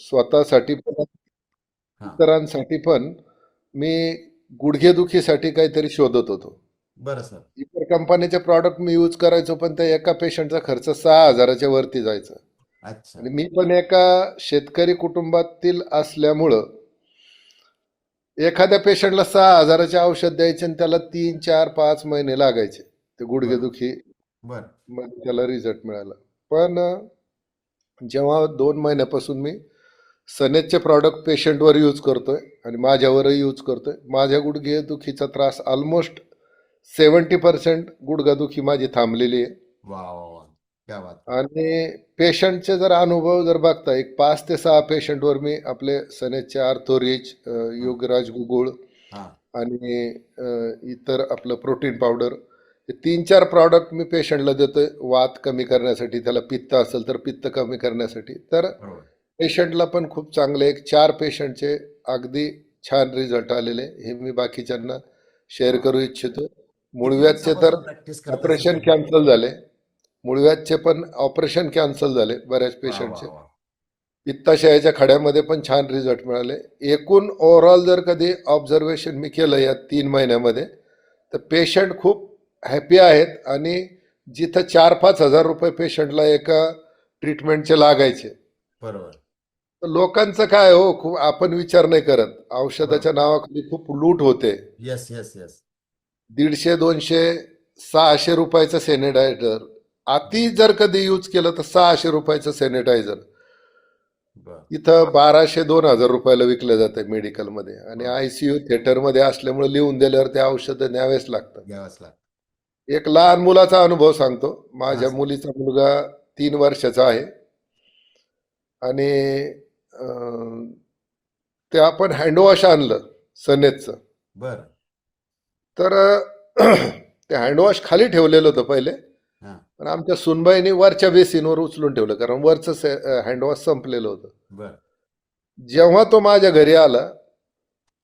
स्वतःसाठी पण इतरांसाठी पण मी गुडघेदुखीसाठी काहीतरी शोधत होतो. बरं सर. इतर कंपनीचे प्रॉडक्ट मी यूज करायचो पण त्या एका पेशंटचा खर्च सहा हजाराच्या वरती जायचा. अच्छा. आणि मी पण एका शेतकरी कुटुंबातील असल्यामुळं एखाद्या पेशंटला सहा हजाराचे औषध द्यायचे आणि त्याला तीन चार पाच महिने लागायचे. ते गुडघेदुखी त्याला रिझल्ट मिळाला. पण जेव्हा दोन महिन्यापासून मी सनेजचे प्रॉडक्ट पेशंटवर यूज करतोय आणि माझ्यावरही यूज करतोय. माझ्या गुडघेदुखीचा त्रास ऑलमोस्ट सेवन्टी पर्सेंट गुडघादुखी माझी थांबलेली आहे. आणि पेशंटचे जर अनुभव जर बघता एक पाच ते सहा पेशंटवर मी आपले सनेजचे आर्थोरिच योगराज गुगुळ आणि इतर आपलं प्रोटीन पावडर हे तीन चार प्रॉडक्ट मी पेशंटला देतोय. वात कमी करण्यासाठी त्याला पित्त असेल तर पित्त कमी करण्यासाठी. तर पेशंटला पण खूप चांगले एक चार पेशंटचे अगदी छान रिझल्ट आलेले. हे मी बाकीच्यांना शेअर करू इच्छितो. मुळव्याधचे तर ऑपरेशन कॅन्सल झाले. मुळव्याधचे पण ऑपरेशन कॅन्सल झाले बऱ्याच पेशंटचे. पित्ताशयाच्या खड्यामध्ये पण छान रिझल्ट मिळाले. एकूण ओव्हरऑल जर कधी ऑब्झर्वेशन मी केलं या तीन महिन्यामध्ये तर पेशंट खूप हॅपी आहेत आणि जिथं चार पाच हजार रुपये पेशंटला एका ट्रीटमेंटचे लागायचे. बरोबर. लोकांचं काय हो खूप आपण विचार नाही करत. औषधाच्या नावाखाली खूप लूट होते. येस येस येस दीडशे दोनशे सहाशे रुपयाचं सॅनिटायझर अति जर कधी यूज केलं तर सहाशे रुपयाचं सॅनिटायझर इथं बाराशे दोन हजार रुपयाला विकलं जाते मेडिकलमध्ये आणि आयसीयू थिएटरमध्ये असल्यामुळे लिहून दिल्यावर ते औषधं न्यावेच घ्यावाच लागतं एक लहान मुलाचा अनुभव सांगतो. माझ्या. मुलीचा मुलगा तीन वर्षाचा आहे. आणि ते आपण हँडवॉश आणलं सनेजचं बर. तर ते हँडवॉश खाली ठेवलेलं होतं पहिले. हा. पण आमच्या सुनबाईने वरच्या बेसिनवर उचलून ठेवलं कारण वरचं हँडवॉश संपलेलं होतं. बर. जेव्हा तो माझ्या घरी आला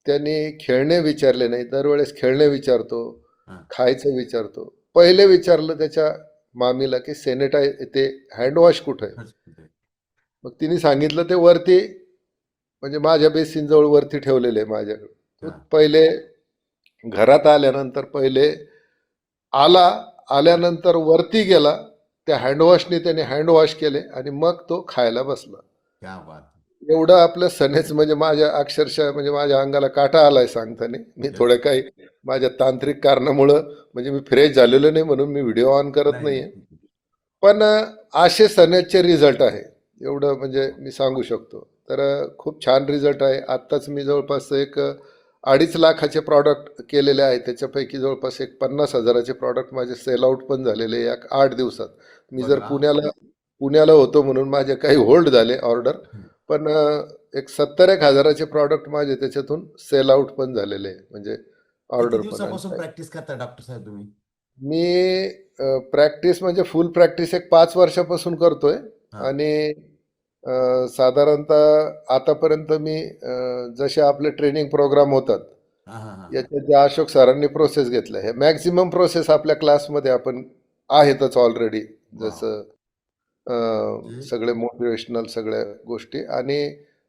त्यांनी खेळणे विचारले नाही. दरवेळेस खेळणे विचारतो हा. खायचं विचारतो. पहिले विचारलं त्याच्या मामीला की सॅनिटाय ते हँडवॉश कुठं आहे? मग तिने सांगितलं ते वरती म्हणजे माझ्या बेसिन जवळ वरती ठेवलेले आहे माझ्याकडे. पहिले घरात आल्यानंतर पहिले आला आल्यानंतर वरती गेला त्या हँडवॉशने त्याने हँडवॉश केले आणि मग तो खायला बसला. क्या बात. एवढं आपलं सनेच म्हणजे माझ्या अक्षरशः म्हणजे माझ्या अंगाला काटा आलाय सांगताना. मी थोडं काही माझ्या तांत्रिक कारणामुळं म्हणजे मी फ्रेश झालेलो नाही म्हणून मी व्हिडिओ ऑन करत नाहीये. पण असे सनेजचे रिझल्ट आहे. एवढं म्हणजे मी सांगू शकतो. तर खूप छान रिझल्ट आहे. आत्ताच मी जवळपास एक अडीच लाखाचे प्रॉडक्ट केलेले आहे. त्याच्यापैकी जवळपास एक पन्नास हजाराचे प्रॉडक्ट माझे सेल आउट पण झालेले एक आठ दिवसात. मी जर. पुण्याला पुण्याला होतो म्हणून माझे काही होल्ड झाले ऑर्डर. पण एक सत्तर एक हजाराचे प्रॉडक्ट माझे त्याच्यातून सेल आउट पण झालेले म्हणजे ऑर्डर पण. प्रॅक्टिस करता डॉक्टर साहेब तुम्ही? मी प्रॅक्टिस म्हणजे फुल प्रॅक्टिस एक पाच वर्षापासून करतोय. आणि साधारणतः आतापर्यंत मी जसे आपले ट्रेनिंग प्रोग्राम होतात याच्या ज्या अशोक सरांनी प्रोसेस घेतल्या हे मॅक्झिमम प्रोसेस आपल्या क्लासमध्ये आपण आहेतच ऑलरेडी जसं. सगळे मोटिवेशनल सगळ्या गोष्टी आणि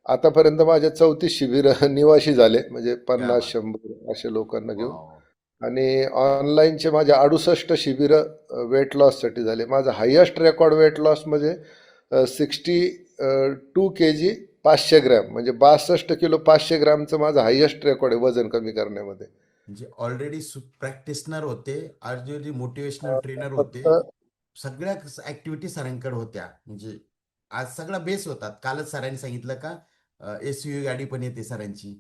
आतापर्यंत माझ्या चौतीस शिबिर निवासी झाले म्हणजे पन्नास. शंभर असे लोकांना घेऊन. आणि ऑनलाईनचे माझे अडुसष्ट शिबिरं वेट लॉससाठी झाले माझा हायेस्ट रेकॉर्ड वेट लॉस म्हणजे सिक्स्टी टू के जी पाचशे ग्रॅम म्हणजे बासष्ट किलो पाचशे ग्रॅमचं माझं हायेस्ट रेकॉर्ड आहे वजन कमी करण्यामध्ये. म्हणजे ऑलरेडी प्रॅक्टिसनर होते ऑलरेडी मोटिवेशनल ट्रेनर होते. सगळ्या ऍक्टिव्हिटी सरांकडे होत्या. म्हणजे आज सगळा बेस होतात. कालच सरांनी सांगितलं का एस यू गाडी पण येते सरांची.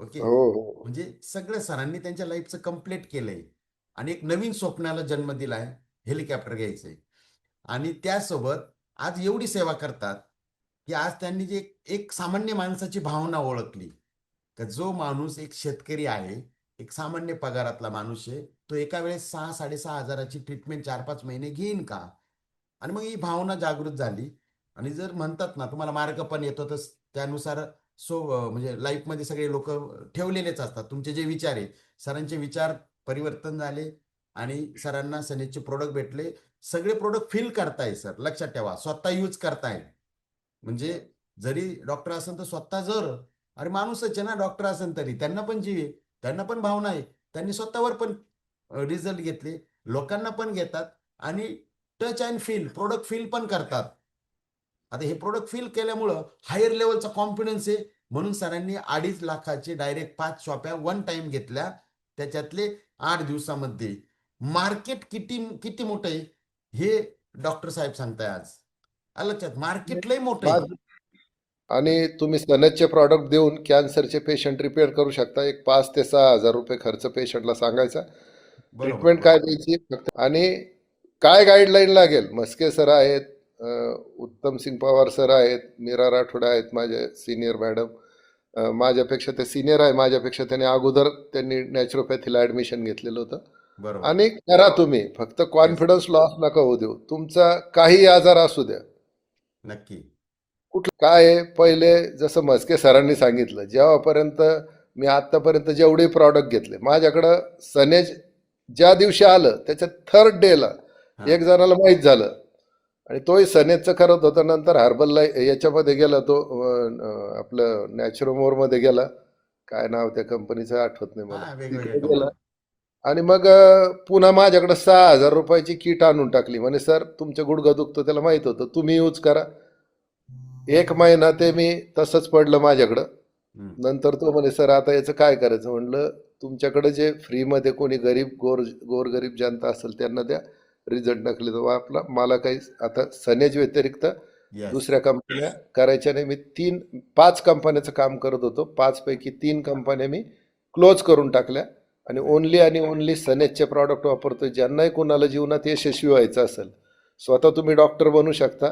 ओके? हो हो. म्हणजे सगळ्या सरांनी त्यांच्या लाईफचं कंप्लीट केलंय. आणि एक नवीन स्वप्नाला जन्म दिलाय हेलिकॉप्टर घ्यायचंय. आणि त्यासोबत आज एवढी सेवा करतात की आज त्यांनी जे एक- सामान्य माणसाची भावना ओळखली का जो माणूस एक शेतकरी आहे एक सामान्य पगारातला माणूस आहे तो एका वेळेस सहा साडेसहा हजाराची ट्रीटमेंट चार पाच महिने घेईन का? आणि मग ही भावना जागृत झाली. आणि जर म्हणतात ना तुम्हाला मार्ग पण येतो तर त्यानुसार सो म्हणजे लाईफमध्ये सगळे लोक ठेवलेलेच असतात. तुमचे जे विचार आहे सरांचे विचार परिवर्तन झाले आणि सरांना सनेचे प्रोडक्ट भेटले. सगळे प्रोडक्ट फील करताय सर लक्षात ठेवा. स्वतः यूज करताय. म्हणजे जरी डॉक्टर असेल तर स्वतः जर अरे माणूसच आहे ना डॉक्टर असेल तरी. त्यांना पण जीव आहे. त्यांना पण भावना आहे. त्यांनी स्वतःवर पण रिझल्ट घेतले. लोकांना पण घेतात. आणि touch and feel product feel पण करतात. आता हे प्रोडक्ट फील केल्यामुळं हायर लेवलचा कॉन्फिडन्स आहे. म्हणून सरांनी अडीच लाखाचे डायरेक्ट पाच शॉप्या वन टाइम घेतल्या. त्याच्यातले आठ दिवसामध्ये. मार्केट किती किती मोठं आहे? हे डॉक्टर साहेब सांगताय आज. आलं लक्षात मार्केट लय मोठं आहे. आणि तुम्ही सनदचे प्रॉडक्ट देऊन कॅन्सरचे पेशंट रिपेअर करू शकता. एक पाच ते सहा हजार रुपये खर्च पेशंटला सांगायचा. ट्रीटमेंट काय द्यायची? फक्त आणि काय गाईडलाईन लागेल? मस्के सर आहेत उत्तम सिंग पवार सर आहेत मीरा राठोड आहेत माझे सिनियर मॅडम माझ्यापेक्षा ते सिनियर आहे. माझ्यापेक्षा त्यांनी अगोदर त्यांनी नॅचरोपॅथीला ॲडमिशन घेतलेलं होतं. बरोबर. आणि करा तुम्ही. फक्त कॉन्फिडन्स लॉस नका होऊ देऊ. तुमचा काही आजार असू द्या. नक्की. कुठलं काय पहिले जसं मस्के सरांनी सांगितलं जेव्हापर्यंत मी आत्तापर्यंत जेवढे प्रॉडक्ट घेतले माझ्याकडं सनेज ज्या दिवशी आलं त्याच्या थर्ड डेला. एक जणाला माहीत झालं. आणि तोही सनेजचं करत होता. नंतर हर्बलला याच्यामध्ये गेला तो आपलं नॅचरोमोरमध्ये गेला. काय नाव त्या कंपनीचं आठवत नाही मला. गेला. आणि मग पुन्हा माझ्याकडे सहा हजार रुपयाची किट आणून टाकली. म्हणे सर तुमचं गुडघं दुखतं त्याला माहीत होतं. तुम्ही यूज करा. एक महिना ते मी तसंच पडलं माझ्याकडं. नंतर तो म्हणे सर आता याचं काय करायचं? म्हणलं तुमच्याकडे जे फ्रीमध्ये कोणी गरीब गोर गोरगरीब जनता असेल त्यांना द्या. रिझल्ट नकली तर आपला मला काही आता सनेज व्यतिरिक्त Yes. दुसऱ्या कंपन्या करायच्या नाही. मी तीन पाच कंपन्याचं काम करत होतो. पाचपैकी तीन कंपन्या मी क्लोज करून टाकल्या. आणि ओनली आणि ओनली सनेजचे प्रॉडक्ट वापरतो ज्यांनाही कुणाला जीवनात यशस्वी व्हायचं असेल स्वतः तुम्ही डॉक्टर बनू शकता.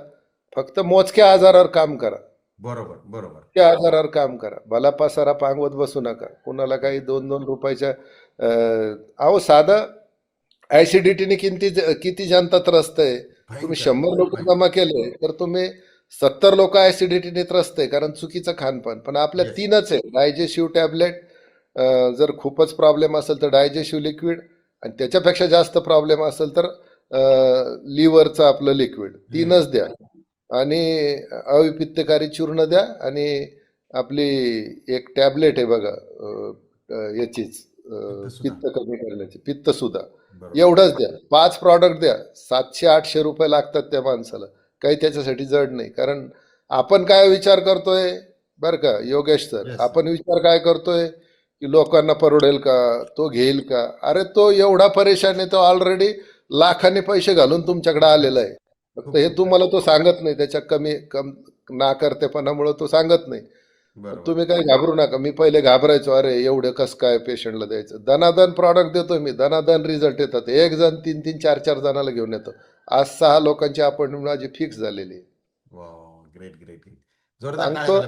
फक्त मोजक्या आजारावर काम करा. बरोबर बरोबर. त्या आजारावर काम करा. भला पासारा पांगवत बसू नका. कुणाला काही दोन दोन रुपयाच्या अहो साधं ऍसिडिटीने किती किती जनता त्रस्त आहे? तुम्ही शंभर लोक. जमा केले तर तुम्ही सत्तर लोक ऍसिडिटीने त्रस्त आहे कारण चुकीचं खानपान. पण आपल्या. तीनच आहे डायजेस्टिव्ह टॅबलेट जर खूपच प्रॉब्लेम असेल तर डायजेस्टिव्ह लिक्विड आणि त्याच्यापेक्षा जास्त प्रॉब्लेम असेल तर लिव्हरचं आपलं लिक्विड तीनच द्या. आणि अविपित्तकारी चूर्ण द्या आणि आपली एक टॅबलेट आहे बघा याचीच. पित्त कमी करण्याची. पित्त सुद्धा. एवढंच द्या. पाच प्रॉडक्ट द्या. सातशे आठशे रुपये लागतात त्या माणसाला. काही त्याच्यासाठी जड नाही. कारण आपण काय विचार करतोय? बरं का योगेश सर. आपण विचार काय करतोय? की लोकांना परवडेल का? तो घेईल का? अरे तो एवढा परेशान आहे तो ऑलरेडी लाखाने पैसे घालून तुमच्याकडे आलेला आहे. फक्त हे तुम्हाला तो सांगत नाही त्याच्या कमी कम नाकर्तेपणामुळे तो सांगत नाही. तुम्ही काही घाबरू नका मी पहिले घाबरायचो अरे एवढं कसं काय पेशंटला द्यायचं? दनादन प्रॉडक्ट देतो मी दनादन रिझल्ट येतात. एक जण तीन तीन चार चार जणाला घेऊन येतो. आज सहा लोकांची अपॉइंटमेंट माझी फिक्स झालेली आहे. ग्रेट ग्रेट ग्रेट जोरदार सांगतो.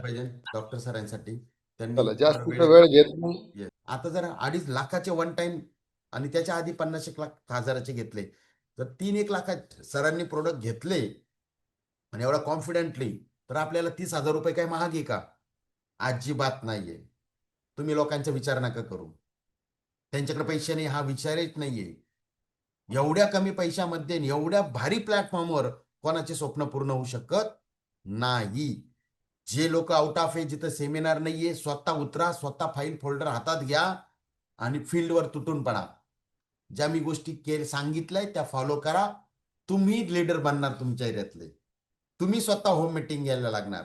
डॉक्टर सरांसाठी? त्यांनी जास्त वेळ घेत नाही. आता जर अडीच लाखाचे वन टाइम आणि त्याच्या आधी पन्नास एक लाख हजाराचे घेतले तर तीन एक लाखात सरांनी प्रोडक्ट घेतले आणि एवढा कॉन्फिडेंटली तर आपल्याला तीस हजार रुपये काय महाग आहे का? अजिबात नाहीये. तुम्ही लोकांचा विचार नका करू. त्यांच्याकडे पैसे नाही हा विचारच नाहीये. एवढ्या कमी पैशामध्ये एवढ्या भारी प्लॅटफॉर्मवर कोणाचे स्वप्न पूर्ण होऊ शकत नाही. जे लोक आउट ऑफ आहे जिथं सेमिनार नाहीये स्वतः उतरा स्वतः फाईल फोल्डर हातात घ्या आणि फील्डवर तुटून पडा. ज्या मी गोष्टी केल सांगितलंय त्या फॉलो करा. तुम्ही लीडर बनणार तुमच्या एरियातले. तुम्ही स्वतः होम मिटिंग घ्यायला लागणार.